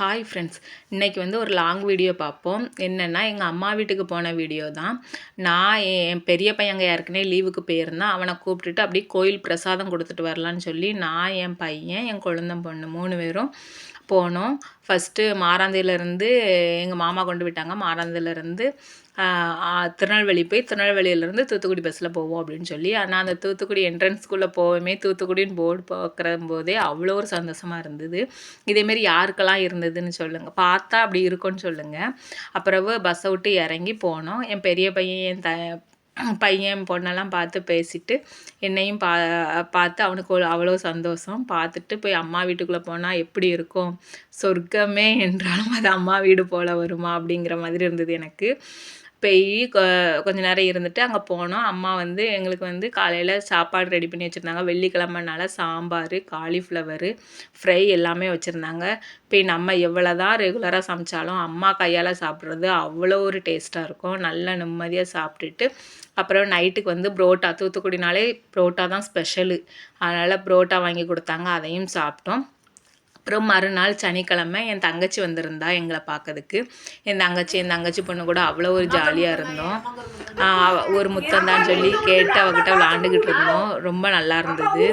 Hi friends இன்றைக்கி வந்து ஒரு லாங் வீடியோ பார்ப்போம். என்னென்னா எங்கள் அம்மா வீட்டுக்கு போன வீடியோ தான். நான் என் பெரிய பையங்க ஏற்கனவே லீவுக்கு போயிருந்தான். அவனை கூப்பிட்டுட்டு அப்படியே கோயில் பிரசாதம் கொடுத்துட்டு வரலான்னு சொல்லி நான் என் பையன் என் குழந்தம் பொண்ணு மூணு பேரும் போனோம். ஃபஸ்ட்டு மாராந்தியிலேருந்து எங்கள் மாமா கொண்டு விட்டாங்க. மாராந்தியிலேருந்து திருநெல்வேலி போய் திருநெல்வேலியிலேருந்து தூத்துக்குடி பஸ்ஸில் போவோம் அப்படின்னு சொல்லி ஆனால் அந்த தூத்துக்குடி என்ட்ரன்ஸ்குள்ளே போகவே தூத்துக்குடின்னு போர்டு பார்க்குற போதே அவ்வளோ ஒரு சந்தோஷமாக இருந்தது. இதேமாரி யாருக்கெல்லாம் இருந்ததுன்னு சொல்லுங்கள் பார்த்தா அப்படி இருக்கும்னு சொல்லுங்கள் அப்புறவு பஸ்ஸை விட்டு இறங்கி போனோம். என் பெரிய பையன் என் த பையன் பொண்ணெல்லாம் பார்த்து பேசிட்டு என்னையும் பா பார்த்து அவனுக்கு அவ்வளோ சந்தோஷம். பார்த்துட்டு போய் அம்மா வீட்டுக்குள்ளே போனால் எப்படி இருக்கும்? சொர்க்கமே என்றாலும் அது அம்மா வீடு போல் வருமா அப்படிங்கிற மாதிரி இருந்தது எனக்கு. போய் கொஞ்ச நேரம் இருந்துட்டு அங்கே போனோம். அம்மா வந்து எங்களுக்கு வந்து காலையில் சாப்பாடு ரெடி பண்ணி வச்சுருந்தாங்க. வெள்ளிக்கிழமைனால சாம்பார் காலிஃப்ளவரு ஃப்ரை எல்லாமே வச்சுருந்தாங்க. போய் நம்ம எவ்வளோ தான் ரெகுலராக சமைச்சாலும் அம்மா கையால் சாப்பிட்றது அவ்வளோ ஒரு டேஸ்ட்டாக இருக்கும். நல்லா நிம்மதியாக சாப்பிட்டுட்டு அப்புறம் நைட்டுக்கு வந்து புரோட்டா தூத்துக்குடினாலே புரோட்டா தான் ஸ்பெஷலு அதனால் புரோட்டா வாங்கி கொடுத்தாங்க. அதையும் சாப்பிட்டோம். அப்புறம் மறுநாள் சனிக்கிழமை என் தங்கச்சி வந்திருந்தா எங்களை பார்க்கறதுக்கு. என் தங்கச்சி என் தங்கச்சி பொண்ணு கூட அவ்வளோ ஒரு ஜாலியாக இருந்தோம். ஒரு முத்தம் சொல்லி கேட்டு அவகிட்ட விளாண்டுக்கிட்டு இருந்தோம். ரொம்ப நல்லா இருந்தது.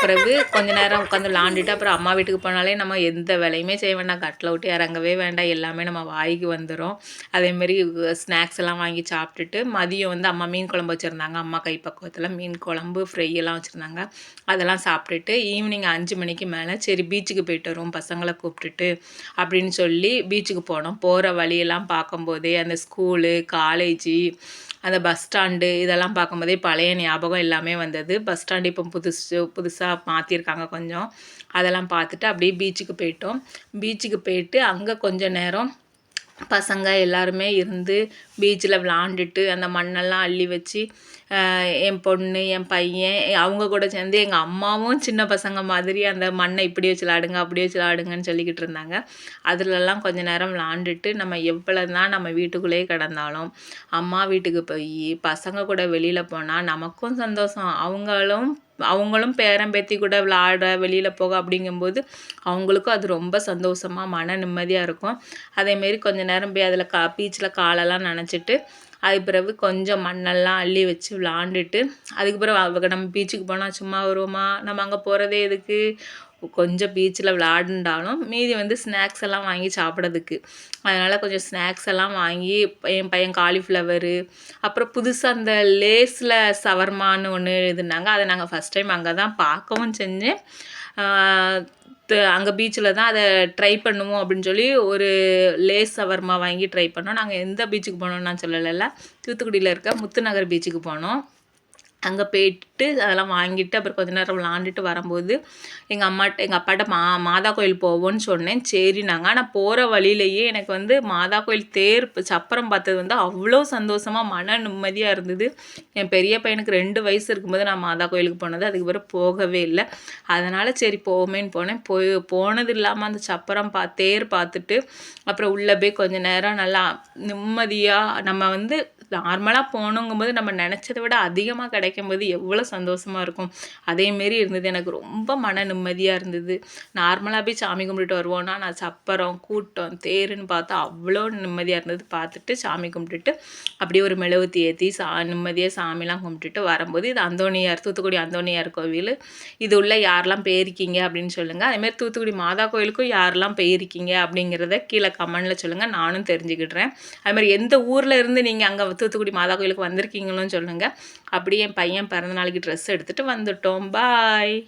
பிறகு கொஞ்ச நேரம் உட்காந்து விளாண்டுட்டு அப்புறம் அம்மா வீட்டுக்கு போனாலே நம்ம எந்த வேலையுமே செய்ய வேண்டாம். கட்டில் விட்டு இறங்கவே வேண்டாம். எல்லாமே நம்ம வாய்க்கு வந்துடும் அதேமாரி ஸ்நாக்ஸ் எல்லாம் வாங்கி சாப்பிட்டுட்டு மதியம் வந்து அம்மா மீன் குழம்பு வச்சுருந்தாங்க. அம்மா கைப்பக்குவத்தில் மீன் குழம்பு ஃப்ரை எல்லாம் வச்சுருந்தாங்க. அதெல்லாம் சாப்பிட்டுட்டு ஈவினிங் அஞ்சு மணிக்கு மேலே சரி பீச்சுக்கு பீச்சுக்கு போயிட்டு வரும் பசங்களை கூப்பிட்டுட்டு அப்படின்னு சொல்லி பீச்சுக்கு போனோம். போகிற வழியெல்லாம் பார்க்கும்போதே அந்த ஸ்கூலு காலேஜி அந்த பஸ் ஸ்டாண்டு இதெல்லாம் பார்க்கும்போதே பழைய ஞாபகம் எல்லாமே வந்தது. பஸ் ஸ்டாண்டு இப்போ புதுசு புதுசாக மாற்றிருக்காங்க கொஞ்சம். அதெல்லாம் பார்த்துட்டு அப்படியே பீச்சுக்கு போயிட்டோம். பீச்சுக்கு போயிட்டு அங்கே கொஞ்சம் நேரம் பசங்க எல்லாருமே இருந்து பீச்சில் விளாண்டுட்டு அந்த மண்ணெல்லாம் அள்ளி வச்சு என் பொண்ணு என் பையன் அவங்க கூட சேர்ந்து எங்கள் அம்மாவும் சின்ன பசங்க மாதிரி அந்த மண்ணை இப்படி வச்சு விளாடுங்க அப்படி வச்சு விளாடுங்கன்னு சொல்லிக்கிட்டு இருந்தாங்க. அதிலெல்லாம் கொஞ்ச நேரம் விளாண்டுட்டு நம்ம எவ்வளோ தான் நம்ம வீட்டுக்குள்ளேயே கிடந்தாலும் அம்மா வீட்டுக்கு போய் பசங்க கூட வெளியில் போனால் நமக்கும் சந்தோஷம் அவங்களும் அவங்களும் பேரன் பேத்தி கூட விளாட வெளியில் போக அப்படிங்கும்போது அவங்களுக்கும் அது ரொம்ப சந்தோஷமாக மன நிம்மதியாக இருக்கும். அதேமாரி கொஞ்ச நேரம் போய் அதில் கா பீச்சில் காலெல்லாம் நனைச்சிட்டு அதுக்கு பிறகு கொஞ்சம் மண்ணெல்லாம் அள்ளி வச்சு விளாண்டுட்டு அதுக்கு பிறகு அவங்க நம்ம பீச்சுக்கு போனால் சும்மா வருவோமா? நம்ம அங்கே போகிறதே எதுக்கு? கொஞ்சம் பீச்சில் விளாடுண்டாலும் மீதி வந்து ஸ்நாக்ஸ் எல்லாம் வாங்கி சாப்பிட்றதுக்கு. அதனால் கொஞ்சம் ஸ்நாக்ஸ் எல்லாம் வாங்கி என் பையன் காலிஃப்ளவரு அப்புறம் புதுசாக அந்த லேஸில் சவர்மான்னு ஒன்று எழுதுனாங்க அதை நாங்கள் ஃபஸ்ட் டைம் அங்கே தான் பார்க்கவும் செஞ்சேன். அங்கே பீச்சில் தான் அதை ட்ரை பண்ணுவோம் அப்படின்னு சொல்லி ஒரு லேஸ் சவர்மா வாங்கி ட்ரை பண்ணோம். நாங்கள் எந்த பீச்சுக்கு போனோம்னு நான் சொல்லலைல்ல. தூத்துக்குடியில் இருக்க முத்துநகர் பீச்சுக்கு போனோம். அங்கே போயிட்டு அதெல்லாம் வாங்கிட்டு அப்புறம் கொஞ்ச நேரம் விளாண்டுட்டு வரும்போது எங்கள் அம்மாட்ட எங்கள் அப்பாட்ட மா மாதா கோயில் போவோன்னு சொன்னேன். சரினாங்க ஆனால் போகிற வழியிலேயே எனக்கு வந்து மாதா கோயில் தேர் சப்பரம் பார்த்தது வந்து அவ்வளோ சந்தோஷமாக மன நிம்மதியாக இருந்தது. என் பெரிய பையனுக்கு ரெண்டு வயசு இருக்கும்போது நான் மாதா கோயிலுக்கு போனது. அதுக்கு பிறகு போகவே இல்லை. அதனால் சரி போவோமேன்னு போனேன். போய் போனது இல்லாமல் அந்த சப்பரம் பா தேர் பார்த்துட்டு அப்புறம் உள்ளே போய் கொஞ்சம் நேரம் நல்லா நிம்மதியாக நம்ம வந்து நார்மலாக போகணுங்கும்போது நம்ம நினச்சதை விட அதிகமாக கிடைக்கும்போது எவ்வளோ சந்தோஷமாக இருக்கும். அதேமாரி இருந்தது. எனக்கு ரொம்ப மன நிம்மதியாக இருந்தது. நார்மலாக போய் சாமி கும்பிட்டுட்டு வருவோன்னா நான் சப்பரம் கூட்டம் தேருன்னு பார்த்தா அவ்வளோ நிம்மதியாக இருந்தது. பார்த்துட்டு சாமி கும்பிட்டுட்டு அப்படியே ஒரு மெழுகுத்தி ஏற்றி சா நிம்மதியாக சாமிலாம் கும்பிட்டுட்டு வரும்போது இது அந்தோணியார் தூத்துக்குடி அந்தோணியார் கோவில். இது உள்ள யாரெல்லாம் போயிருக்கீங்க அப்படின்னு சொல்லுங்கள் அதேமாதிரி தூத்துக்குடி மாதா கோயிலுக்கும் யாரெல்லாம் போயிருக்கீங்க அப்படிங்கிறத கீழே கமெண்டில் சொல்லுங்கள் நானும் தெரிஞ்சுக்கிடுறேன். அதுமாதிரி எந்த ஊரில் இருந்து நீங்கள் அங்கே தூத்துக்குடி மாதா கோயிலுக்கு வந்திருக்கீங்களோன்னு சொல்லுங்கள் அப்படியே என் பையன் பிறந்த நாளைக்கு ட்ரெஸ் எடுத்துகிட்டு வந்துட்டோம். பாய்